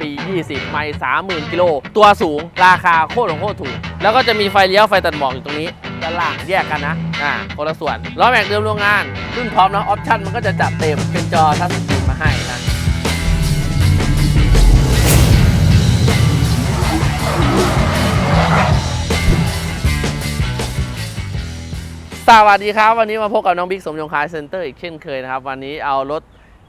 ปี 20 ไม่30,000 กิโล ตัวสูง ราคาโคตรของโคตรถูก แล้วก็จะมีไฟเลี้ยวไฟตัดหมอกอยู่ตรงนี้ด้านล่างแยกกันนะ อ่า คนละส่วน ล้อแม็กเดิมโรงงาน รุ่นพร้อมนะออปชั่นมันก็จะจัดเต็ม เป็นจอทัชสกรีนมาให้นะสวัสดีครับ วันนี้มาพบกับน้องบิ๊กสมยงคายเซ็นเตอร์อีกเช่นเคยนะครับ วันนี้เอารถ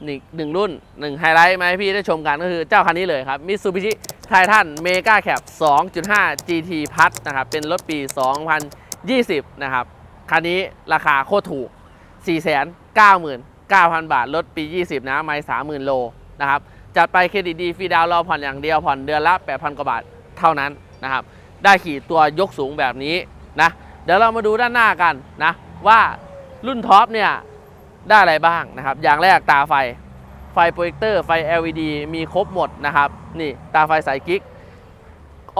หนึ่งหนึ่งรุ่นหนึ่งไฮไลท์มาให้พี่ได้ชมกันก็คือเจ้าคันนี้เลยครับ Mitsubishi Titan Mega Cap 2.5 GT Plus นะครับ เป็นรถปี 2020 นะครับ คันนี้ราคาโคตรถูก 499,000 บาท รถปี 20 นะ ไม่30,000 โลนะครับ จัดไปเครดิตดีฟรีดาวรอผ่อนอย่างเดียวผ่อนเดือนละ 8,000 กว่าบาทเท่านั้นนะครับ ได้ขี่ตัวยกสูงแบบนี้นะ เดี๋ยวเรามาดูด้านหน้ากันนะว่ารุ่นท็อปเนี่ยได้อะไรบ้างนะครับ อย่างแรกตาไฟ ไฟโปรเจคเตอร์ ไฟ LED มีครบหมดนะครับ นี่ตาไฟสายกิ๊ก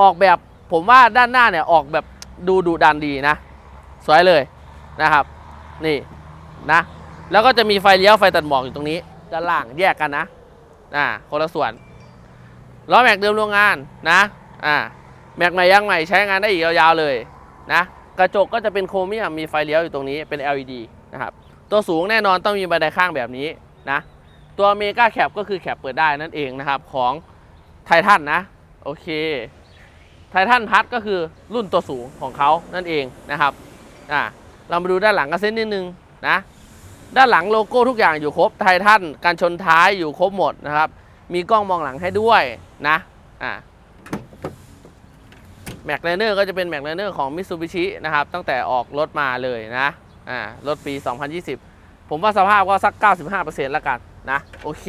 ออกแบบผมว่าด้านหน้าเนี่ยออกแบบดูดุดันดีนะ สวยเลยนะครับ นี่นะ แล้วก็จะมีไฟเลี้ยวไฟตัดหมอกอยู่ตรงนี้ ด้านล่างแยกกันนะอ่าคนละส่วนล้อแม็กเดิมโรงงานนะอ่าแม็กใหม่ยางใหม่ใช้งานได้อีกยาวๆเลยนะ กระจกก็จะเป็นโครเมียมมีไฟเลี้ยวอยู่ตรงนี้เป็น LED นะครับ ตัวสูงแน่นอนต้องมีบันไดข้างแบบนี้นะ ตัวเมกาแคปก็คือแคปเปิดได้นั่นเองนะครับ ของไททันนะ โอเคไททันพัทก็คือรุ่นตัวสูงของเขานั่นเองนะครับอ่าเรามาดูด้านหลังกันเส้นนิดนึงนะด้านหลังโลโก้ทุกอย่างอยู่ครบไททันการชนท้ายอยู่ครบหมดนะครับ มีกล้องมองหลังให้ด้วยนะอ่าแม็กไลเนอร์ก็จะเป็นแม็กไลเนอร์ของ Mitsubishi นะครับ ตั้งแต่ออกรถมาเลยนะอ่ารถปี 2020 ผมว่าสภาพก็สัก 95%แล้วกันนะ โอเค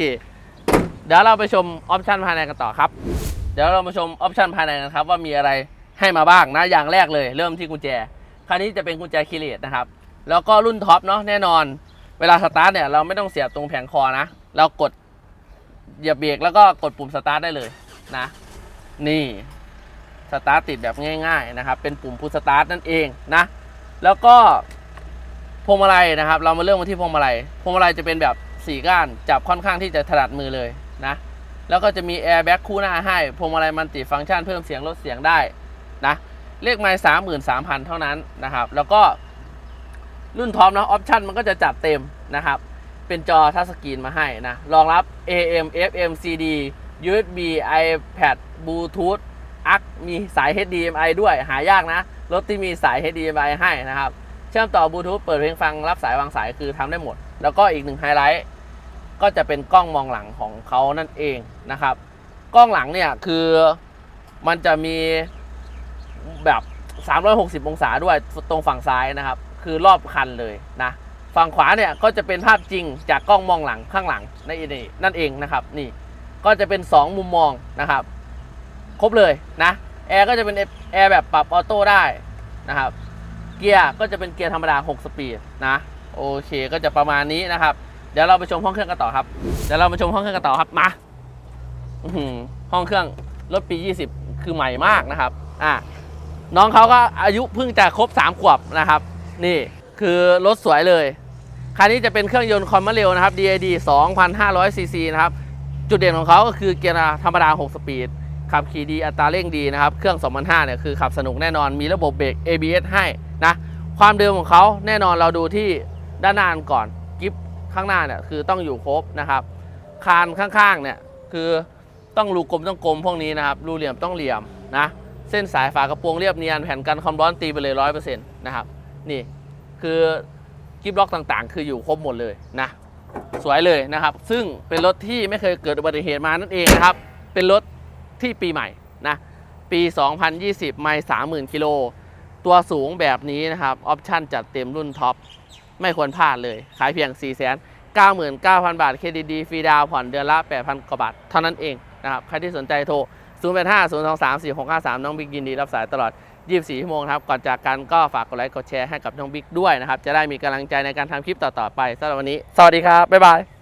เดี๋ยวเราไปชมออปชันภายในกันต่อครับ เดี๋ยวเรามาชมออปชันภายในกันครับว่ามีอะไรให้มาบ้างนะ อย่างแรกเลย เริ่มที่กุญแจคราวนี้จะเป็นกุญแจคีเลตนะครับ แล้วก็รุ่นท็อปเนาะแน่นอน เวลาสตาร์ทเนี่ยเราไม่ต้องเสียบตรงแผงคอนะ เรากดเหยียบเบรกแล้วก็กดปุ่มสตาร์ทได้เลยนะ นี่สตาร์ทติดแบบง่าย ๆนะครับ เป็นปุ่มพุชสตาร์ทนั่นเองนะ แล้วก็ พวงมาลัยนะครับ เรามาเริ่มกันที่พวงมาลัยพวงมาลัยจะเป็นแบบสี่ก้านจับค่อนข้างที่จะถนัดมือเลยนะแล้วก็จะมีแอร์แบ็กคู่หน้าให้พวงมาลัยมันติฟังก์ชันเพิ่มเสียงลดเสียงได้นะเลขไม้สามหมื่นสามพันเท่านั้นนะครับแล้วก็รุ่นท็อปนะออปชันมันก็จะจัดเต็มนะครับ เป็นจอทัชสกรีนมาให้นะรองรับ AM FM CD USB iPad Bluetooth อักมีสาย HDMI ด้วยหายากนะ รถที่มีสาย HDMI ให้นะครับ ชื่อมต่อบลูทูธเปิดเพลงฟังรับสายวางสายคือทำได้หมด แล้วก็อีกหนึ่งไฮไลท์ก็จะเป็นกล้องมองหลังของเขานั่นเองนะครับ กล้องหลังเนี่ยคือมันจะมีแบบ 360 องศาด้วยตรงฝั่งซ้ายนะครับ คือรอบคันเลยนะฝั่งขวาเนี่ยก็จะเป็นภาพจริงจากกล้องมองหลังข้างหลังในนี่นั่นเองนะครับนี่ก็จะเป็น 2 มุมมองนะครับ ครบเลยนะแอร์ก็จะเป็นแอร์แบบปรับออโต้ได้นะครับ เกียร์ก็จะเป็นเกียร์ธรรมดา 6 สปีดนะโอเคก็จะประมาณนี้นะครับ เดี๋ยวเราไปชมห้องเครื่องกันต่อครับเดี๋ยวเรามาชมห้องเครื่องกันต่อครับมาห้องเครื่องรถปี 20 คือใหม่มากนะครับอะน้องเขาก็อายุเพิ่งจะครบ 3 ขวบนะครับ นี่คือรถสวยเลยคันนี้จะเป็นเครื่องยนต์คอมมาเร็วนะครับ DID 2,500 cc นะครับ จุดเด่นของเขาก็คือเกียร์ธรรมดา 6 สปีด ขับขี่ดีอัตราเร่งดีนะครับ เครื่อง 2005เนี่ยคือขับสนุกแน่นอนมีระบบเบรก ABS ให้นะ ความเดิมของเขาแน่นอนเราดูที่ด้านหน้าก่อนกิฟข้างหน้าเนี่ยคือต้องอยู่ครบนะครับ คานข้างๆเนี่ยคือต้องรูกลมต้องกลมพวกนี้นะครับ รูเหลี่ยมต้องเหลี่ยมนะ เส้นสายฝากระโปรงเรียบเนียนแผ่นกันความร้อนตีไปเลยร้อยเปอร์เซ็นต์นะครับนี่คือกิฟล็อกต่างๆ คืออยู่ครบหมดเลยนะสวยเลยนะครับ ซึ่งเป็นรถที่ไม่เคยเกิดอุบัติเหตุมานั่นเองนะครับ เป็นรถ ที่ปีใหม่นะปี 2020 ไม่30,000กิโลตัวสูงแบบนี้นะครับออปชั่นจัดเต็มรุ่นท็อป ไม่ควรพลาดเลย ขายเพียง 4 9 9 0 0 0 บาทเครดิตดีฟรีดาวผ่อนเดือนละ 8,000 กว่าบาท เท่านั้นเองนะครับ ใครที่สนใจโทร 0 8 5 0 2 3 4 6 5 3 น้องบิ๊กยินดีรับสายตลอด 24 ชั่วโมงครับ ก่อนจากกันก็ฝากกดไลค์กดแชร์ให้กับน้องบิ๊กด้วยนะครับ จะได้มีกำลังใจในการทำคลิปต่อๆไปสำหรับวันนี้ สวัสดีครับ บ๊ายบาย